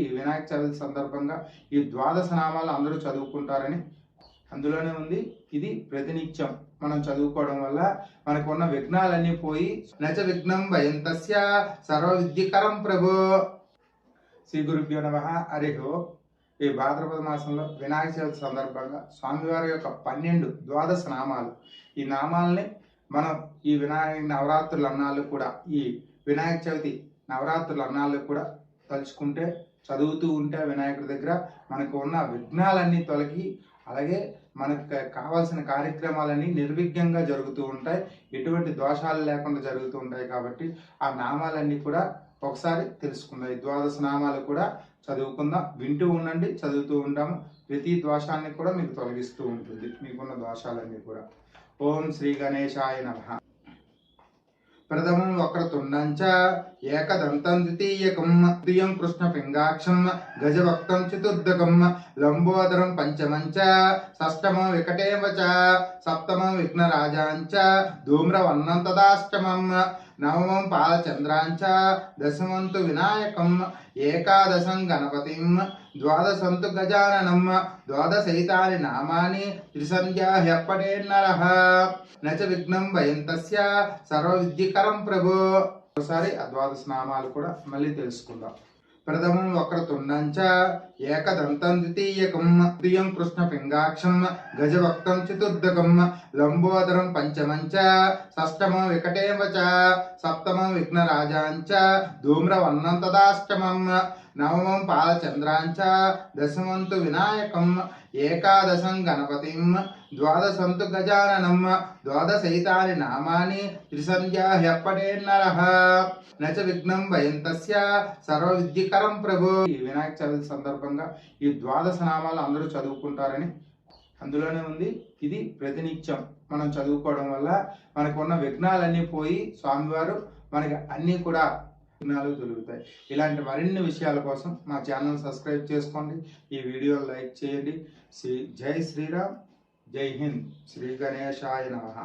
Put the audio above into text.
ఈ వినాయక చవితి సందర్భంగా ఈ ద్వాదశ నామాలు అందరూ చదువుకుంటారని అందులోనే ఉంది. ఇది ప్రతినిత్యం. మనం చదువుకోవడం వల్ల మనకు ఉన్న విఘ్నాలన్నీ పోయి నచ విఘ్నం భయం తస్య సర్వ విద్యకరం ప్రభు. శ్రీ గురుభ్యో నమ. హరి ఈ భాద్రపద మాసంలో వినాయక చవితి సందర్భంగా స్వామివారి యొక్క పన్నెండు ద్వాదశ నామాలు. ఈ నామాల్ని మనం ఈ వినాయక నవరాత్రుల అన్నాళ్ళు కూడా ఈ వినాయక చవితి నవరాత్రుల అన్నాళ్ళు కూడా తలుచుకుంటే చదువుతూ ఉంటే వినాయకుడి దగ్గర మనకు ఉన్న విఘ్నాలన్నీ తొలగి అలాగే మనకు కావాల్సిన కార్యక్రమాలన్నీ నిర్విఘ్నంగా జరుగుతూ ఉంటాయి. ఎటువంటి దోషాలు లేకుండా జరుగుతూ ఉంటాయి కాబట్టి ఆ నామాలన్నీ కూడా ఒకసారి తెలుసుకుందాం. ఈ ద్వాదశ నామాలు కూడా చదువుకుందాం. వింటూ ఉండండి చదువుతూ ఉంటాము. ప్రతి దోషాన్ని కూడా మీకు తొలగిస్తూ ఉంటుంది. మీకున్న దోషాలన్నీ కూడా. ఓం శ్రీ గణేశాయ నమః. ప్రథమం వక్రతుండం చ ఏకదంతం ద్వితీయకం ద్వియం కృష్ణ పింగాక్షం గజవక్తం చతుర్దకం లంబోదరం పంచమం చ షష్టమం వికటేవ చ సప్తమం విఘ్నరాజాంచ చ ధూమ్రవర్ణం తదాష్టమం. నవమం పాలచంద్రాం దశమంతు వినాయకం ఏకాదశం గణపతిం ద్వాదశంతు గజాననం ద్వాదశైతాని నామాని త్రిసంధ్యా హ్యప్పటేన్నరః నచ విఘ్నం భయం తస్య సర్వ విద్యకరం ప్రభు ఒకసారి ఆ ద్వాదశ నామాలు కూడా మళ్ళీ తెలుసుకుందాం. ప్రథమం వక్రతుండం చ ఏకదంతం ద్వితీయకం ద్వియం కృష్ణ పింగాక్షం గజవక్తం చతుర్దకం లంబోదరం పంచమంచ షష్టమం వికటేవ సప్తమం విఘ్నరాజాంచ చ ధూమ్రవర్ణం తదాష్టమం నవమం పాలచంద్రాంచ దశమంతు వినాయకం ఏకాదశం గణపతిం ద్వాదశంతు గజాననం ద్వాదశైతాని నామాని త్రిసంధ్యా హ్యప్పటేన్నరః నచ విఘ్నం భయం తస్య సర్వ విద్యకరం ప్రభు ఈ వినాయక చవితి సందర్భంగా ఈ ద్వాదశ నామాలు అందరూ చదువుకుంటారని అందులోనే ఉంది. ఇది ప్రతినిత్యం. మనం చదువుకోవడం వల్ల మనకు ఉన్న విఘ్నాలన్నీ పోయి స్వామివారు మనకి అన్నీ కూడా విఘ్నాలు దొరుకుతాయి. ఇలాంటి మరిన్ని విషయాల కోసం మా ఛానల్ సబ్స్క్రైబ్ చేసుకోండి. ఈ వీడియో లైక్ చేయండి. శ్రీ జై శ్రీరామ్. జై హింద్. శ్రీ గణేశాయ నమ.